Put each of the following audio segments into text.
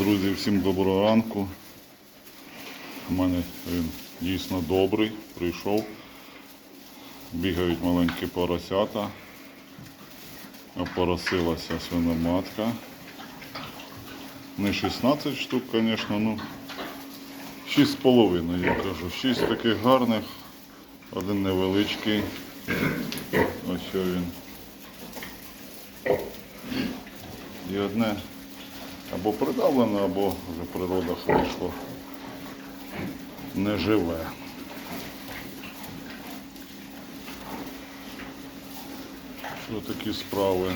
Друзі, всім доброго ранку. У мене він дійсно добрий, прийшов. Бігають маленькі поросята. Опоросилася свиноматка. Не 16 штук, звісно, ну 6,5 я кажу. 6 таких гарних, один невеличкий. Ось він. І одне або придавлене, або вже в природах вийшло неживе. Що такі справи?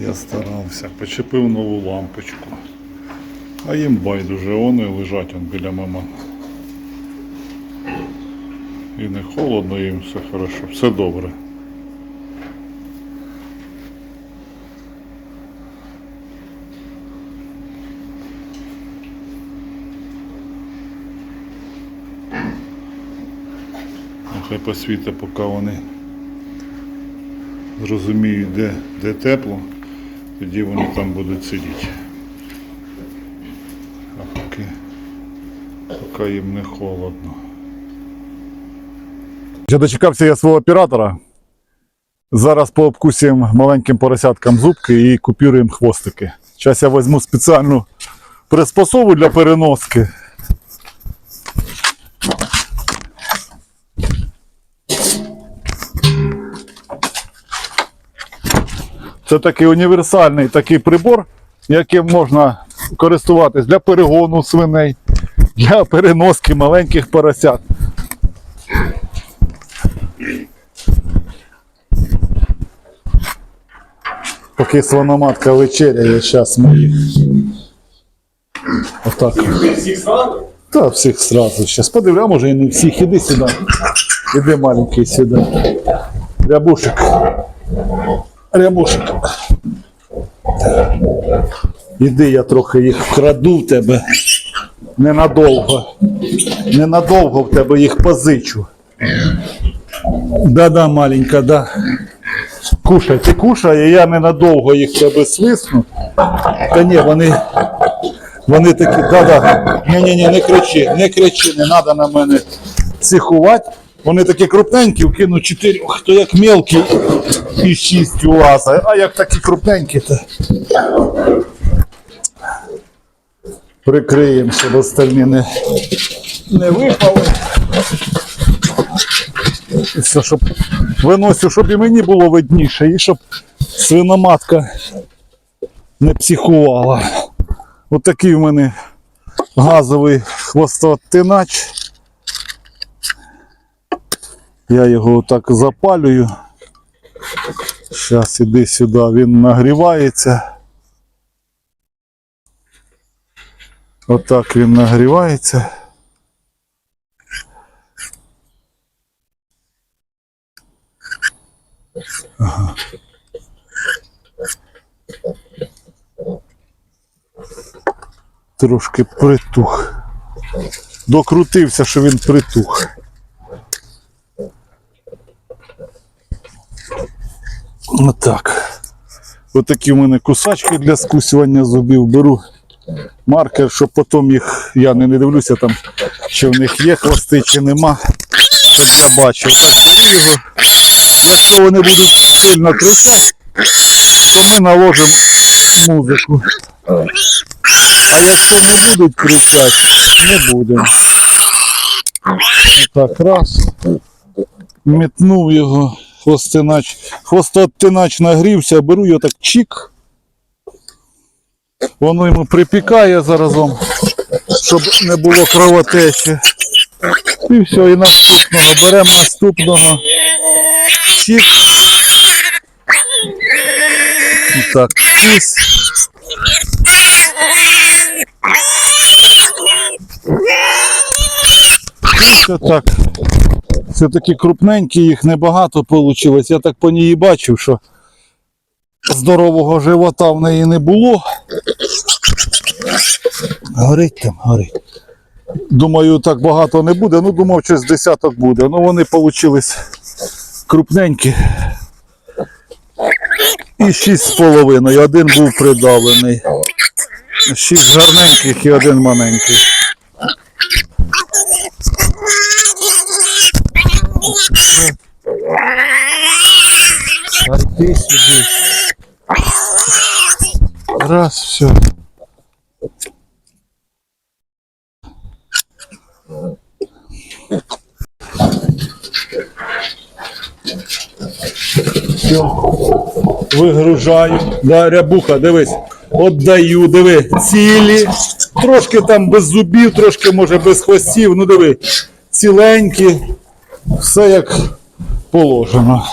Я старався, почепив нову лампочку. А їм байдуже, вони лежать он біля мама. І не холодно, їм все хорошо, все добре. Нехай посвіта, поки вони зрозуміють, де, де тепло, тоді вони там будуть сидіти. А поки, поки їм не холодно. Вже дочекався я свого оператора. Зараз пообкусуємо маленьким поросяткам зубки і купюємо хвостики. Зараз я візьму спеціальну приспособу для переноски. Це такий універсальний такий прибор, яким можна користуватись для перегону свиней, для переноски маленьких поросят. Поки свиноматка вечеряє, зараз ми. Отак. Всіх сразу? Та всіх сразу. Зараз подивлю, а може і не всіх. Іди сюди. Іди маленький сюди. Рябушек. Рябушек. Іди, я трохи їх вкраду в тебе. Ненадовго. Ненадовго в тебе їх позичу. Да-да, маленька, да. Кушай, ти кушай, я ненадовго їх в тебе свисну. Та ні, вони. Вони такі, да-да. Ні-ні-ні, не кричи, не кричи, не треба на мене психувати. Вони такі крупненькі, вкину чотирьох, то як мелкий і шість улазить, а як такі крупненькі, то прикриємо, щоб остальні не, не випали. І все, щоб виносив, щоб і мені було видніше, і щоб свиноматка не психувала. От такий в мене газовий хвостотинач. Я його отак запалюю. Зараз іди сюди, він нагрівається. Отак він нагрівається. Трошки притух. Докрутився, що він притух. Отак. Отакі в мене кусачки для скусювання зубів беру. Маркер, щоб потім їх, я не, не дивлюся там, чи в них є хвости, чи нема. Щоб я бачив. Беру його. Якщо вони будуть сильно кричати, то ми наложимо музику. А якщо не будуть кричати, не будемо. Так, раз. Метнув його хвостинач. Хвостотинач нагрівся, беру його так чик. Воно йому припікає заразом, щоб не було кровотечі. І все, і наступного. Беремо наступного. Чик. І так, кись. Це так. Це такі крупненькі, їх небагато вийшло. Я так по ній бачив, що здорового живота в неї не було. Горить там, горить. Думаю, так багато не буде. Ну, думав, щось десяток буде. Ну, вони получились крупненькі. І шість з половиною. Один був придавлений. Шість гарненьких і один маленький. Сюди. Раз, все. Все. Вигружаю. Да, рябуха, дивись. Отдаю, диви. Цілі. Трошки там без зубів, трошки може без хвостів. Ну диви. Ціленькі. Все як положено.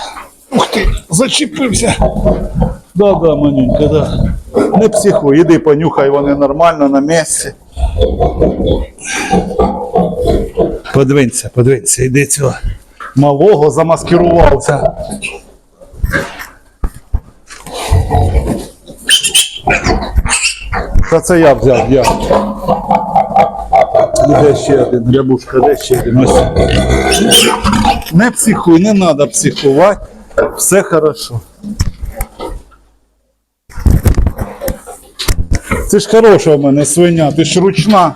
Ух ти, зачепився. Да, да, манюнька, да. Не психуй, іди понюхай, вони нормально на місці. Подвинься, подвинься, іди цього. Малого замаскирувався. Та це я взяв, я. І ще один, рябушка, де ще один. Ось. Не психуй, не треба психувати. Все хорошо. Це ж хороша в мене свиня, ти ж ручна.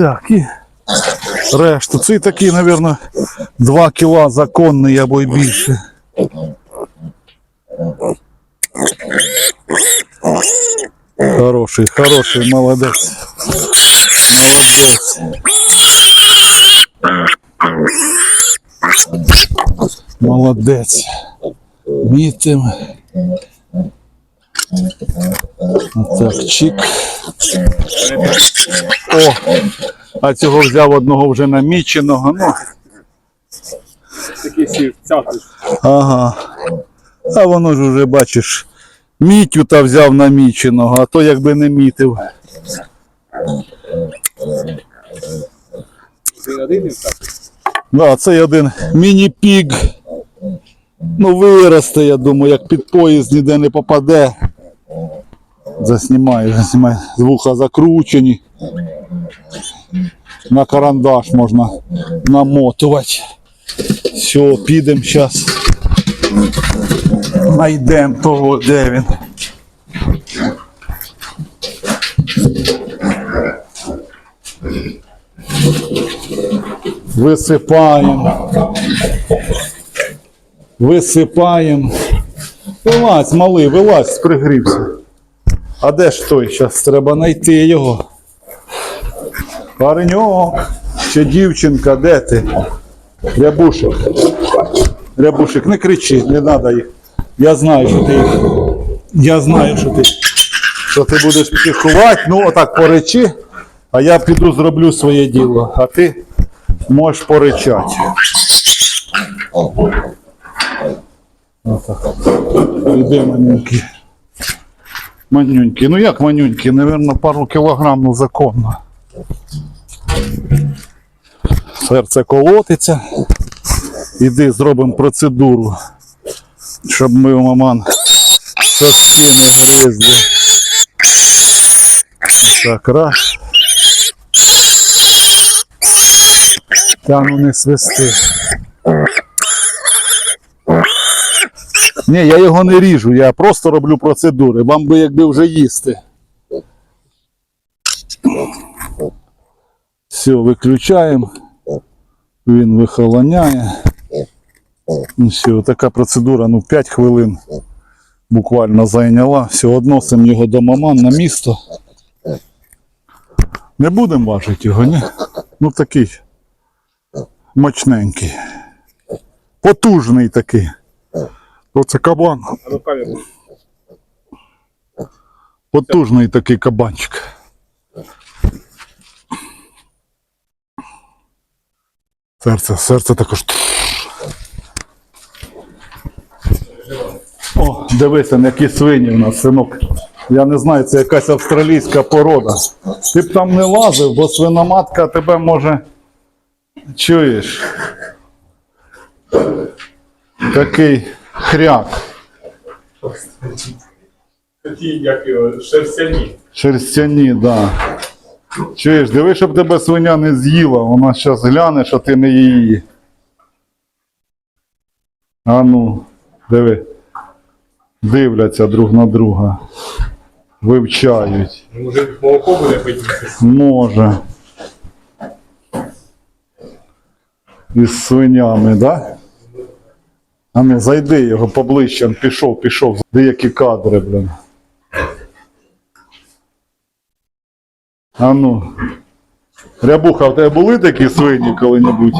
Так, і решту. Цей такий, мабуть, 2 кіла законний або й більше. Хороший, хороший, молодець. Молодець. Молодець. Мітим. Так, чик. О, а цього взяв одного вже наміченого. Ну, Такий сів, цятий. ага. А воно ж уже бачиш. Мітю та взяв наміченого, а то якби не мітив. Він один і так. Да, цей один міні-піг. Ну, виросте, я думаю, як під поїзд ніде не попаде. Заснімаю, заснімаю. З вуха закручені. На карандаш можна намотувати. Все, підемо зараз. Найдемо того, де він. Висипаємо. Висипаємо. Вилазь, малий, вилазь, пригрівся. А де ж той? Зараз треба знайти його. Пареньок, ще дівчинка, де ти? Рябушек. Рябушек, не кричи, не треба їх. Я знаю, що ти їх. Я знаю, що ти. Що ти будеш психувати, ну отак поречи, а я піду зроблю своє діло. А ти можеш поричати. Отак. Іди, манюньки. Манюньки. Ну як манюньки? Наверно, пару кілограм ну, законно. Серце колотиться. Іди зробимо процедуру, щоб ми у маман соски не гризли. Так, раз. Та ну не свисти. Ні, я його не ріжу, я просто роблю процедури. Вам би якби вже їсти. Все, виключаємо. Він вихолоняє. Ну все, така процедура, ну 5 хвилин буквально зайняла. Все, односимо його до маман на місто. Не будемо важити його, ні? Ну такий мощненький. Потужний такий. Оце кабан. Ну камеру. Потужний такий кабанчик. Серце, серце також. О, дивися, які свині в нас, синок. Я не знаю, це якась австралійська порода. Ти б там не лазив, бо свиноматка тебе може. Чуєш? Такий хряк. Такі, як його, шерстяні. Шерстяні, да. Чуєш, диви, щоб тебе свиня не з'їла, вона зараз гляне, що ти не її. А ну, диви. Дивляться друг на друга. Вивчають. Може молоко буде пити? Може. Із свинями, да? А ну, зайди його поближче, він пішов, пішов. Деякі кадри, блін. А ну. Рябуха, в тебе були такі свині коли-небудь?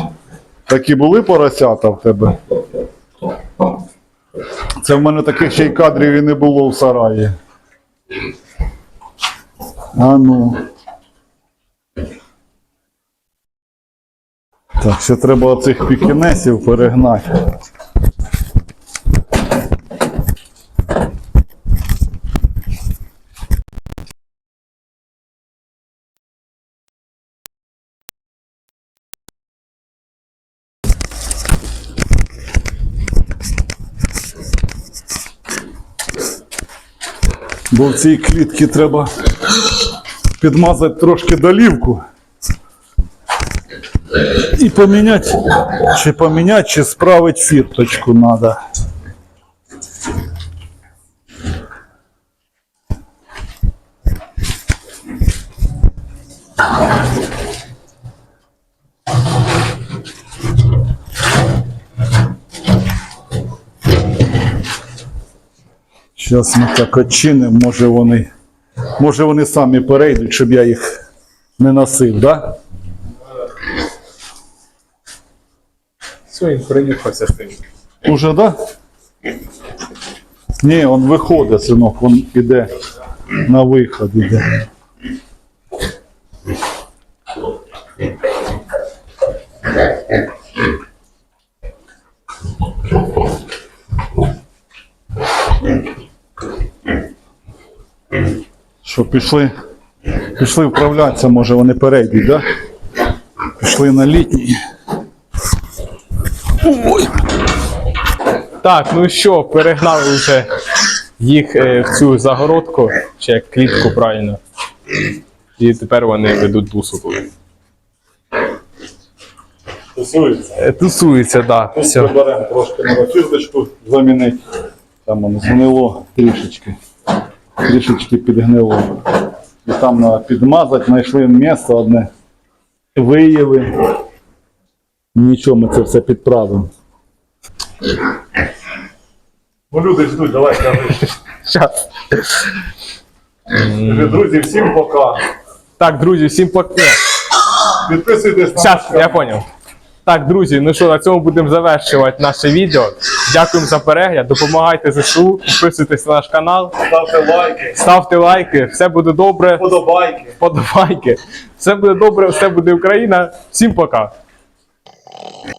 Такі були поросята в тебе? Це в мене таких ще й кадрів і не було в сараї. А ну. Так, ще треба оцих пікінесів перегнати. Бо в цій клітці треба підмазати трошки долівку. І поміняти, чи поміняти, чи справити фірточку треба. Зараз ми так очинимо, може вони, може вони самі перейдуть, щоб я їх не носив, так? Да? Все, він принюхався з тим. Уже, да? Ні, він виходить, синок, він іде на виход іде. Що, пішли? Пішли вправлятися, може вони перейдуть, да? Пішли на літній. Ой. Так, ну що, перегнали вже їх е, в цю загородку, чи як клітку правильно. І тепер вони ведуть бусу. Тусується. Е, Тусуються, так. Да, Тут все. приберемо трошки на фірточку замінити. Там воно згнило трішечки. Трішечки підгнило. І там треба підмазати, знайшли місце одне. Виїли. Нічого, ми це все підправимо. Ну, люди ждуть, давай кажи. Щас. Кажи, Друзі, всім пока. Так, друзі, всім пока. Підписуйтесь на Зараз, я поняв. Так, друзі, ну що, на цьому будемо завершувати наше відео. Дякуємо за перегляд, допомагайте ЗСУ, підписуйтесь на наш канал, ставте лайки, ставте лайки, все буде добре, подобайки. подобайки. Все буде добре, все буде Україна. Всім пока.